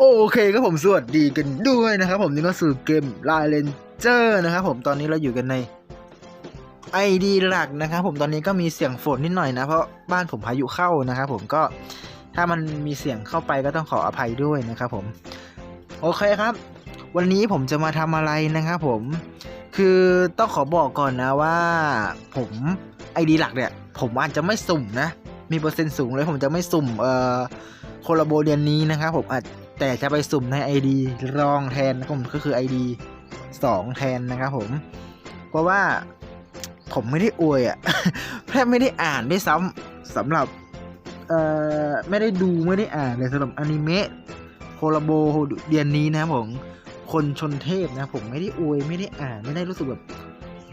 โอเคครับผมสวัสดีกันด้วยนะครับผมนี่ก็สู่เกม Line Ranger นะครับผมตอนนี้เราอยู่กันใน ID หลักนะครับผมตอนนี้ก็มีเสียงฝนนิดหน่อยนะ เพราะบ้านผมพายุเข้านะครับผมก็ถ้ามันมีเสียงเข้าไปก็ต้องขออภัยด้วยนะครับผม โอเคครับ วันนี้ผมจะมาทำอะไรนะครับผมคือต้องขอบอกก่อนนะว่าผม ID หลักเนี่ย ผมอาจจะไม่สุ่มนะ มีเปอร์เซ็นต์สูงเลยผมจะไม่สุ่มเอ่อโคลาโบเดือนนี้นะครับผมอาจ แต่จะไปสุ่มใน ID รองแทนนะครับผมก็คือ ID 2 แทนนะครับผม เพราะว่าผมไม่ได้อวยอะ่ะแทบไม่ได้อ่านด้วยซ้ำสำหรับเอ่อไม่ได้ดูไม่ได้อ่านเลยสำหรับอนิเมะโคลาโบเดือนนี้นะครับผม คนชนเทพนะผมไม่ได้อวยไม่ได้อ่านไม่ได้รู้สึกแบบ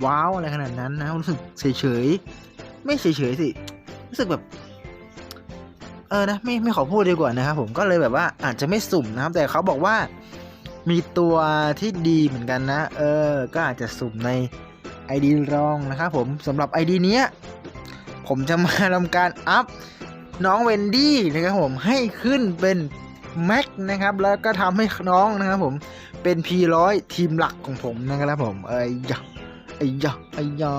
ว้าวอะไรขนาดนั้นนะรู้สึกเฉยๆไม่เฉยๆสิรู้สึกแบบ ออนะไม่ไม่ขอพูดดีกว่านะครับผมก็เลยแบบว่าอาจจะไม่สุ่มนะครับ แต่เขาบอกว่ามีตัวที่ดีเหมือนกันนะ เออ ก็อาจจะสุ่มใน ID รองนะครับผมสำหรับ ID เนี้ยผมจะมาทำการอัพน้องเวนดี้นะครับผมให้ขึ้นเป็นแม็กนะครับ แล้วก็ทำให้น้องนะครับผมเป็น P100 ทีมหลักของผมนะครับผมเอ้ยยะไอ้ยะไอ้ยะ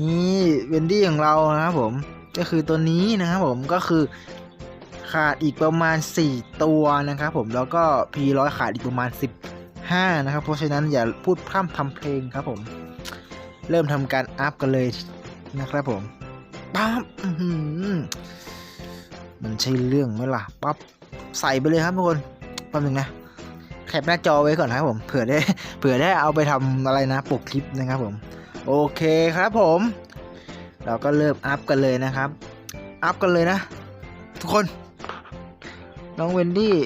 นี่เวนดี้ของเรานะครับผม ก็คือตัวนี้นะครับผมก็คือขาดอีกประมาณ 4 ตัวนะครับผมแล้วก็ P100 ขาดอีกประมาณ 15 นะครับ เพราะฉะนั้นอย่าพูดพร่ำทำเพลงครับผม เริ่มทำการอัพกันเลยนะครับผมปั๊บมันใช่เรื่องไหมล่ะปั๊บใส่ไปเลยครับทุกคนแป๊บนึงนะ แคปหน้าจอไว้ก่อนนะครับผมเผื่อได้เผื่อได้เอาไปทำอะไรนะปกคลิปนะครับผม โอเคครับผม เราก็เริ่มอัพกันเลยนะครับ อัพกันเลยนะ ทุกคน น้องเวนดี้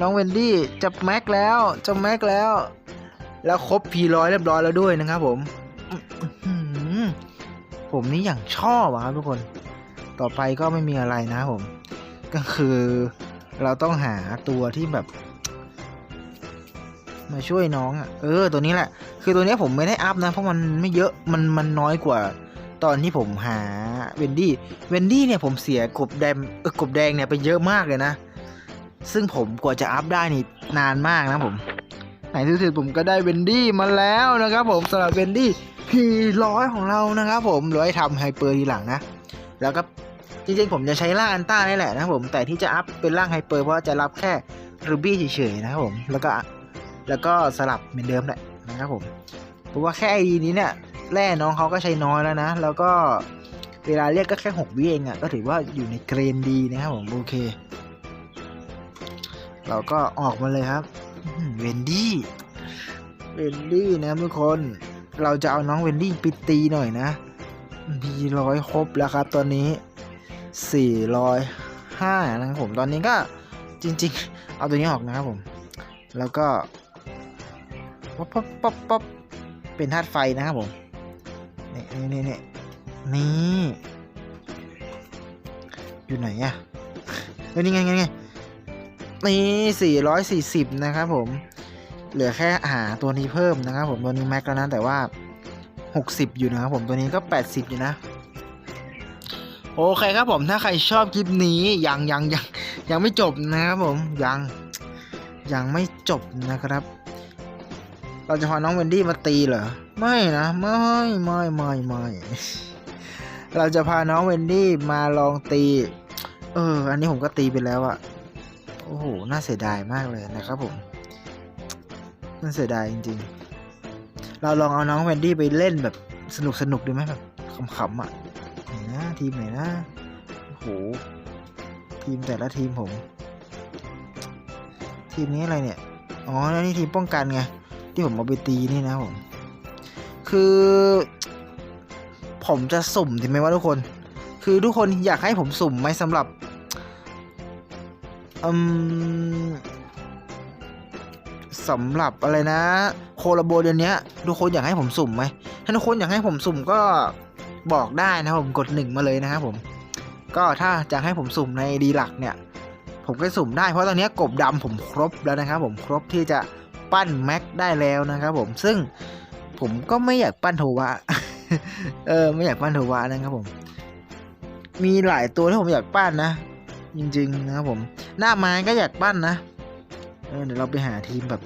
น้องเวนดี้จับแม็กแล้วจับแม็กแล้ว แล้วครบพีร้อยเรียบร้อยแล้วด้วยนะครับผมผมนี่อย่างชอบอะครับทุกคน ต่อไปก็ไม่มีอะไรนะครับผม ก็คือเราต้องหาตัวที่แบบ มาช่วยน้องอะ เออ ตัวนี้แหละ คือตัวนี้ผมไม่ได้อัพนะ เพราะมันไม่เยอะ มันมันน้อยกว่า ตอนที่ผมหาเวนดี้เวนดี้เนี่ยผมเสียกบแดงเออกบแดงเนี่ยไปเยอะมากเลยนะ ซึ่งผมกว่าจะอัพได้นี่นานมากนะผมไหนที่สุดผมก็ได้เวนดี้มาแล้วนะครับผมสำหรับเวนดี้พีร้อยของเรานะครับผมร้อยทำไฮเปอร์ทีหลังนะ แล้วก็จริงๆผมจะใช้ร่างอันต้านี่แหละนะผมแต่ที่จะอัพเป็นร่างไฮเปอร์เพราะจะรับแค่รูบี้เฉยๆนะครับผมแล้วก็แล้วก็สลับเหมือนเดิมแหละนะครับผมเพราะว่าแค่ไอดีนี้เนี่ย แร่น้องเขาก็ใช้น้อยแล้วนะ แล้วก็เวลาเรียกก็แค่6วิเองอะ่ะ ก็ถือว่าอยู่ในเกรนดีนะครับผมโอเค เราก็ออกมาเลยครับเวนดี้เวนดี้นะทุกคน เราจะเอาน้องเวนดี้ไปตีหน่อยนะมีร้อยครบแล้วครับ ตอนนี้405นะครับผมตอนนี้ก็จริง ๆ เอาตัวนี้ออกนะครับผม แล้วก็ป๊อปป๊อปป๊อปเป็นธาตุไฟนะครับผม นี่นี่นี่นี่นี่ อยู่ไหนอะเฮ้ยนี่ไงไงไงนี่สี่ร้อยสี่สิบนะครับผม เหลือแค่หาตัวนี้เพิ่มนะครับผม ตัวนี้แม็กแล้วนะ แต่ว่าหกสิบอยู่นะครับผม ตัวนี้ก็แปดสิบอยู่นะ โอเคครับผม ถ้าใครชอบคลิปนี้ยังยังยังยังไม่จบนะครับผม ยังยังไม่จบนะครับ เราจะพาน้องเวนดี้มาตีเหรอ ไม่นะ ไม่ไม่ไม่ไม่เราจะพาน้องเวนดี้มาลองตี เออ อันนี้ผมก็ตีไปแล้วอะโอ้โห น่าเสียดายมากเลยนะครับผม น่าเสียดายจริงๆ เราลองเอาน้องเวนดี้ไปเล่นแบบสนุกสนุกดีไหมแบบขำๆอะไหนนะทีมไหนนะ โอ้โห ทีมแต่ละทีมผม ทีมนี้อะไรเนี่ย อ๋อ นี่ทีมป้องกันไง ที่ผมเอาไปตีนี่นะผมคือ ผมจะสุ่มดีไหมว่าทุกคน คือทุกคนอยากให้ผมสุ่มไหมสำหรับอืมสำหรับอะไรนะ โคลาโบเดือนนี้ทุกคนอยากให้ผมสุ่มไหมถ้าทุกคนอยากให้ผมสุ่มก็บอกได้นะผมกดหนึ่งมาเลยนะครับผม ก็ถ้าจะให้ผมสุ่มในดีหลักเนี่ย ผมก็สุ่มได้เพราะตอนนี้กบดำผมครบแล้วนะครับผมครบที่จะ ปั้นแม็กได้แล้วนะครับผมซึ่งผมก็ไม่อยากปั้นโทวะเออไม่อยากปั้นโทวะนะครับผม มีหลายตัวที่ผมอยากปั้นนะ จริงๆนะครับผม หน้าไม้ก็อยากปั้นนะเออเดี๋ยวเราไปหาทีมแบบ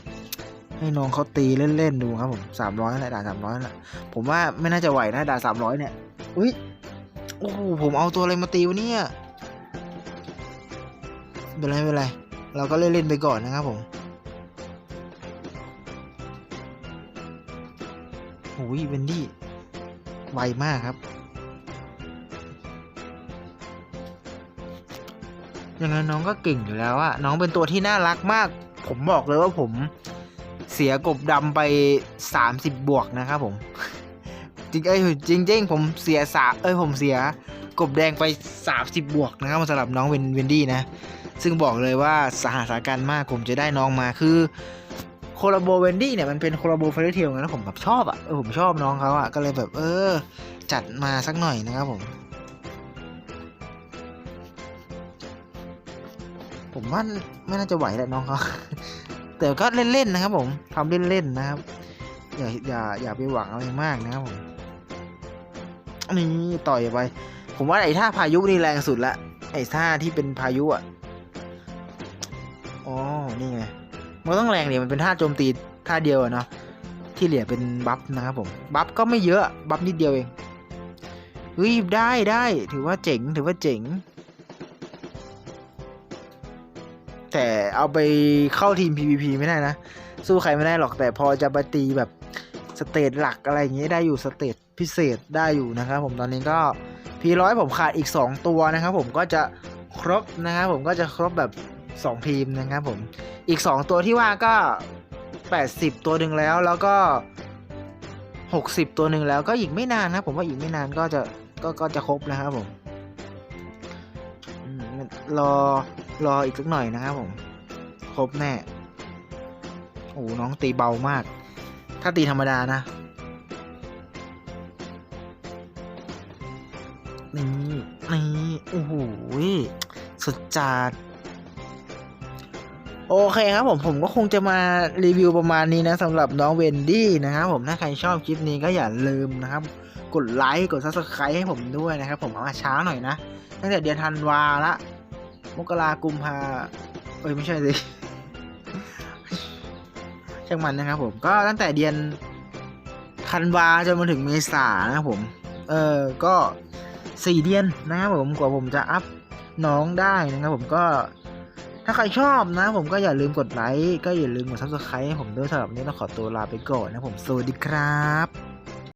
ให้น้องเขาตีเล่นๆดูครับผมสามร้อยแหละด่าสามร้อยแหละผมว่าไม่น่าจะไหวนะด่าสามร้อยเนี่ยอุ้ยโอ้โหผมเอาตัวอะไรมาตีวะเนี่ยไม่เป็นไรไม่เป็นไรเราก็เล่นๆไปก่อนนะครับผม โอ้ยเวนดี้ ไวมากครับยังไงน้องก็เก่งอยู่แล้วอะน้องเป็นตัวที่น่ารักมาก ผมบอกเลยว่าผมเสียกบดำไป 30 บวกนะครับผม จริงเอ้ยจริงจริงผมเสียสาเอ้ยผมเสียกบแดงไป 30 บวกนะครับสำหรับน้องเวนเวนดี้นะ ซึ่งบอกเลยว่าสหัสสาการมากผมจะได้น้องมาคือ โคลาโบเวนดี้เนี่ยมันเป็นโคลาโบเฟรเทลไงแล้วผมแบบชอบอะเออผมชอบน้องเขาอะก็เลยแบบเออ จัดมาสักหน่อยนะครับผม ผมว่าไม่น่าจะไหวแหละน้องเขาแต่ก็เล่นๆนะครับ ผมทำเล่นๆนะครับอย่าอย่าอย่าไปหวังอะไรมากนะครับผมนี่ต่อยไป ผมว่าไอ้ท่าพายุนี่แรงสุดละไอ้ท่าที่เป็นพายุอะอ๋อนี่ไง มันต้องแรงเดี๋ยมันเป็นท่าโจมตีท่าเดียวเนาะที่เหลือเป็นบัฟนะครับผมบัฟก็ไม่เยอะบัฟนิดเดียวเองเฮ้ยได้ได้ถือว่าเจ๋งถือว่าเจ๋ง แต่เอาไปเข้าทีม PVP ไม่ได้นะ สู้ใครไม่ได้หรอกแต่พอจะไปตีแบบสเตจหลักอะไรอย่างเงี้ยได้อยู่สเตจพิเศษได้อยู่นะครับผมตอนนี้ก็พีร้อยผมขาดอีก 2 ตัวนะครับผมก็จะครบนะครับผมก็จะครบแบบ 2 ทีมนะครับผม อีก 2 ตัวที่ว่าก็ 80 ตัวหนึ่งแล้วแล้วก็ 60 ตัวหนึ่งแล้วก็อีกไม่นานนะผมว่าอีกไม่นานก็จะก็ก็จะครบนะครับผมรอรออีกสักหน่อยนะครับผม ครบแน่ โอ้น้องตีเบามาก ถ้าตีธรรมดานะนี่นี่โอ้โหสุดจัด โอเคครับผมผมก็คงจะมารีวิวประมาณนี้นะสำหรับน้องเวนดี้นะครับผมถ้าใครชอบคลิปนี้ก็อย่าลืมนะครับ กดไลค์กด subscribe ให้ผมด้วยนะครับ ผมเอามาช้าหน่อยนะ ตั้งแต่เดือนธันวาละ มกรากุมภาเอ้ยไม่ใช่สิช่างมันนะครับผมก็ตั้งแต่เดือนธันวาจนมาถึงเมษานะครับผม เออก็สี่เดือนนะครับผมกว่าผมจะอัพน้องได้นะครับผมก็ ถ้าใครชอบนะ ผมก็อย่าลืมกดไลค์ก็อย่าลืมกดซับสไครต์ให้ผมด้วยสำหรับนี้ต้องขอตัวลาไปก่อนนะผมสวัสดีครับ